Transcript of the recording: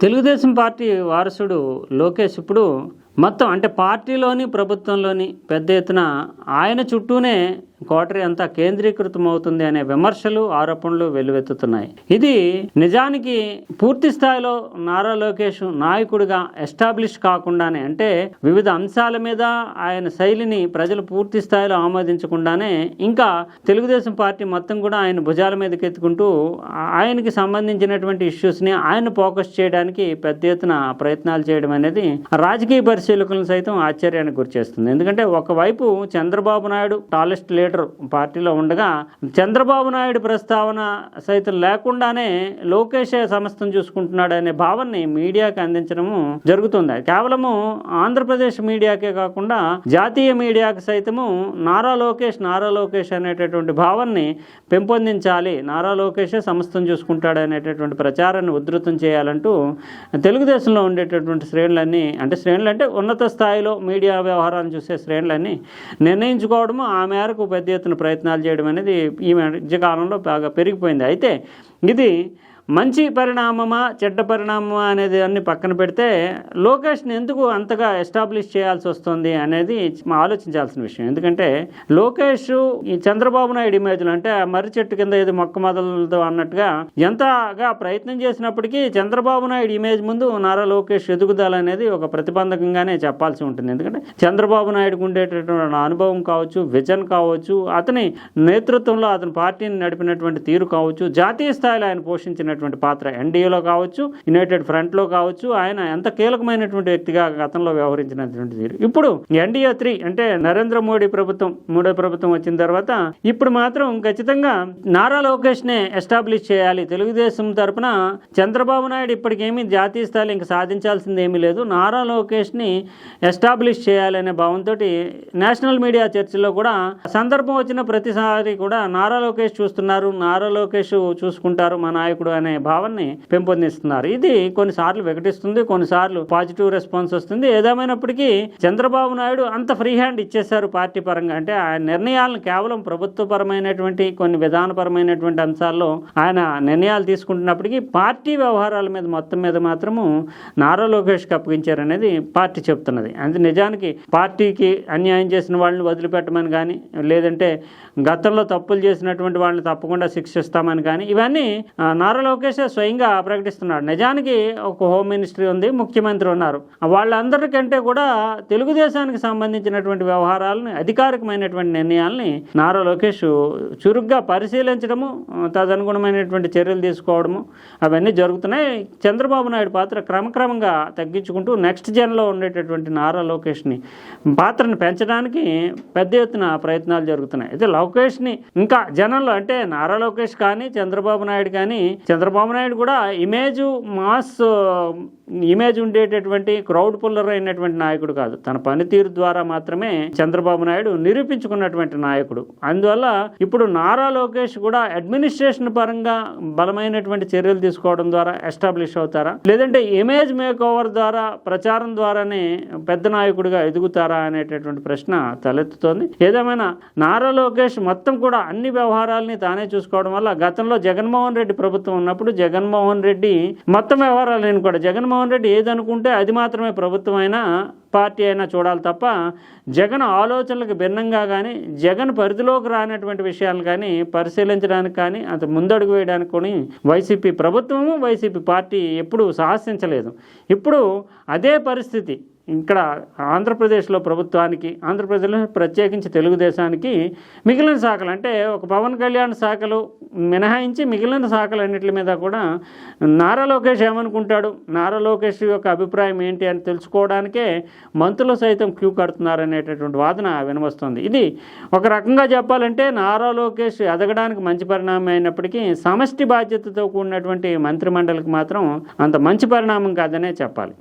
Telugu Desam party వారసుడు లోకేష్ ఇప్పుడు మొత్తం అంటే పార్టీలోని ప్రభుత్వంలోని పెద్ద ఎత్తున ఆయన చుట్టూనే కోటరీ అంతా కేంద్రీకృతం అవుతుంది అనే విమర్శలు ఆరోపణలు వెల్లువెత్తుతున్నాయి. ఇది నిజానికి పూర్తి స్థాయిలో నారా లోకేష్ నాయకుడిగా ఎస్టాబ్లిష్ కాకుండానే అంటే వివిధ అంశాల మీద ఆయన శైలిని ప్రజలు పూర్తి స్థాయిలో ఆమోదించకుండానే ఇంకా తెలుగుదేశం పార్టీ మొత్తం కూడా ఆయన భుజాల మీదకి ఎత్తుకుంటూ ఆయనకి సంబంధించినటువంటి ఇష్యూస్ని ఆయన ఫోకస్ చేయడానికి పెద్ద ఎత్తున ప్రయత్నాలు చేయడం అనేది రాజకీయ పరిశీలకులను సైతం ఆశ్చర్యానికి గురిచేస్తుంది. ఎందుకంటే ఒకవైపు చంద్రబాబు నాయుడు టాలెస్ట్ లీడర్ పార్టీలో ఉండగా చంద్రబాబు నాయుడు ప్రస్తావన సైతం లేకుండానే లోకేషే సమస్తం చూసుకుంటున్నాడనే అనే భావనని మీడియాకి అందించడము జరుగుతుంది. కేవలము ఆంధ్రప్రదేశ్ మీడియాకే కాకుండా జాతీయ మీడియాకి సైతము నారా లోకేష్ నారా లోకేష్ అనేటటువంటి భావనని పెంపొందించాలి. నారా లోకేషే సమస్తం చూసుకుంటాడు అనేటటువంటి ప్రచారాన్ని ఉధృతం చేయాలంటూ తెలుగుదేశంలో ఉండేటటువంటి శ్రేణులన్నీ అంటే శ్రేణులు అంటే ఉన్నత స్థాయిలో మీడియా వ్యవహారాలను చూసే శ్రేణులన్నీ నిర్ణయించుకోవడము ఆ మేరకు పెద్ద ఎత్తున ప్రయత్నాలు చేయడం అనేది ఈ మధ్యకాలంలో బాగా పెరిగిపోయింది. అయితే ఇది మంచి పరిణామమా చెడ్డ పరిణామమా అనేది అన్ని పక్కన పెడితే లోకేష్ని ఎందుకు అంతగా ఎస్టాబ్లిష్ చేయాల్సి వస్తుంది అనేది ఆలోచించాల్సిన విషయం. ఎందుకంటే లోకేష్ ఈ చంద్రబాబు నాయుడు ఇమేజ్లు అంటే మర్రి చెట్టు కింద ఏది మొక్క మొదలతో అన్నట్టుగా ఎంతగా ప్రయత్నం చేసినప్పటికీ చంద్రబాబు నాయుడు ఇమేజ్ ముందు నారా లోకేష్ ఎదుగుదల అనేది ఒక ప్రతిబంధకంగానే చెప్పాల్సి ఉంటుంది. ఎందుకంటే చంద్రబాబు నాయుడుకు ఉండేటటువంటి అనుభవం కావచ్చు విజన్ కావచ్చు అతని నేతృత్వంలో అతని పార్టీని నడిపినటువంటి తీరు కావచ్చు జాతీయ స్థాయిలో ఆయన పోషించినటువంటి పాత్ర ఎన్డీఏలో కావచ్చు యునైటెడ్ ఫ్రంట్లో కావచ్చు ఆయన ఎంత కీలకమైనటువంటి వ్యక్తిగా గతంలో వ్యవహరించినటువంటి తీరు ఇప్పుడు ఎన్డీఏ త్రీ అంటే నరేంద్ర మోడీ ప్రభుత్వం మూడో ప్రభుత్వం వచ్చిన తర్వాత ఇప్పుడు మాత్రం ఖచ్చితంగా నారా లోకేష్ నే ఎస్టాబ్లిష్ చేయాలి. తెలుగుదేశం తరపున చంద్రబాబు నాయుడు ఇప్పటికేమీ జాతీయ స్థాయిలో ఇంకా సాధించాల్సింది ఏమీ లేదు. నారా లోకేష్ని ఎస్టాబ్లిష్ చేయాలనే భావంతో నేషనల్ మీడియా చర్చలో కూడా సందర్భం వచ్చిన ప్రతిసారి కూడా నారా లోకేష్ చూస్తున్నారు. నారా లోకేష్ చూసుకుంటారు మా నాయకుడు అనే భావాన్ని పెంపొందిస్తున్నారు. ఇది కొన్నిసార్లు వికటిస్తుంది కొన్నిసార్లు పాజిటివ్ రెస్పాన్స్ వస్తుంది. ఏదేమైనప్పటికీ చంద్రబాబు నాయుడు అంత ఫ్రీ హ్యాండ్ ఇచ్చేశారు పార్టీ పరంగా. అంటే ఆయన నిర్ణయాలను కేవలం ప్రభుత్వపరమైనటువంటి కొన్ని విధానపరమైనటువంటి అంశాల్లో ఆయన నిర్ణయాలు తీసుకుంటున్నప్పటికీ పార్టీ వ్యవహారాల మీద మొత్తం మీద మాత్రము నారా లోకేష్కి అప్పగించారనేది పార్టీ చెప్తున్నది. అంటే నిజానికి పార్టీకి అన్యాయం చేసిన వాళ్ళని వదిలిపెట్టమని కానీ లేదంటే గతంలో తప్పులు చేసినటువంటి వాళ్ళని తప్పకుండా శిక్షిస్తామని కానీ ఇవన్నీ నారా లోకేష్ స్వయంగా ప్రకటిస్తున్నాడు. నిజానికి ఒక హోమ్ మినిస్ట్రీ ఉంది ముఖ్యమంత్రి ఉన్నారు. వాళ్ళందరికంటే కూడా తెలుగుదేశానికి సంబంధించినటువంటి వ్యవహారాలని అధికారికమైనటువంటి నిర్ణయాల్ని నారా లోకేష్ చురుగ్గా పరిశీలించడము తదనుగుణమైనటువంటి చర్యలు తీసుకోవడము అవన్నీ జరుగుతున్నాయి. చంద్రబాబు నాయుడు పాత్ర క్రమక్రమంగా తగ్గించుకుంటూ నెక్స్ట్ జన్లో ఉండేటటువంటి నారా లోకేష్ని పాత్రను పెంచడానికి పెద్ద ఎత్తున ప్రయత్నాలు జరుగుతున్నాయి. అయితే లోకేష్ని ఇంకా జనంలో అంటే నారా లోకేష్ కానీ చంద్రబాబు నాయుడు కానీ చంద్రబాబు నాయుడు కూడా ఇమేజ్ మాస్ ఇమేజ్ ఉండేటటువంటి క్రౌడ్ పుల్లర్ అయినటువంటి నాయకుడు కాదు. తన పనితీరు ద్వారా మాత్రమే చంద్రబాబు నాయుడు నిరూపించుకున్నటువంటి నాయకుడు. అందువల్ల ఇప్పుడు నారా లోకేష్ కూడా అడ్మినిస్ట్రేషన్ పరంగా బలమైనటువంటి చర్యలు తీసుకోవడం ద్వారా ఎస్టాబ్లిష్ అవుతారా? లేదంటే ఇమేజ్ మేక్ ఓవర్ ద్వారా ప్రచారం ద్వారానే పెద్ద నాయకుడిగా ఎదుగుతారా అనేటటువంటి ప్రశ్న తలెత్తుతోంది. ఏదేమైనా నారా లోకేష్ మొత్తం కూడా అన్ని వ్యవహారాలని తానే చూసుకోవడం వల్ల గతంలో జగన్మోహన్ రెడ్డి ప్రభుత్వం అన్నప్పుడు జగన్మోహన్ రెడ్డి మొత్తం వ్యవహారాలు నేను కూడా జగన్మోహన్ రెడ్డి ఏదనుకుంటే అది మాత్రమే ప్రభుత్వం అయినా పార్టీ అయినా చూడాలి తప్ప జగన్ ఆలోచనలకు భిన్నంగా కానీ జగన్ పరిధిలోకి రానటువంటి విషయాలు కానీ పరిశీలించడానికి కానీ అంత ముందడుగు వేయడానికి కొని వైసీపీ ప్రభుత్వము వైసీపీ పార్టీ ఎప్పుడూ సాహసించలేదు. ఇప్పుడు అదే పరిస్థితి. ఇక్కడ ఆంధ్రప్రదేశ్లో ప్రభుత్వానికి ఆంధ్రప్రదేశ్లో ప్రత్యేకించి తెలుగుదేశానికి మిగిలిన శాఖలు అంటే ఒక పవన్ కళ్యాణ్ శాఖలు మినహాయించి మిగిలిన శాఖలన్నిటి మీద కూడా నారా లోకేష్ ఏమనుకుంటాడు? నారా లోకేష్ యొక్క అభిప్రాయం ఏంటి అని తెలుసుకోవడానికే మంత్రులు సైతం క్యూ కడుతున్నారు అనేటటువంటి వాదన వినవస్తుంది ఇది ఒక రకంగా చెప్పాలంటే నారా లోకేష్ ఎదగడానికి మంచి పరిణామం అయినప్పటికీ సమష్టి బాధ్యతతో కూడినటువంటి మంత్రిమండలికి మాత్రం అంత మంచి పరిణామం కాదనే చెప్పాలి.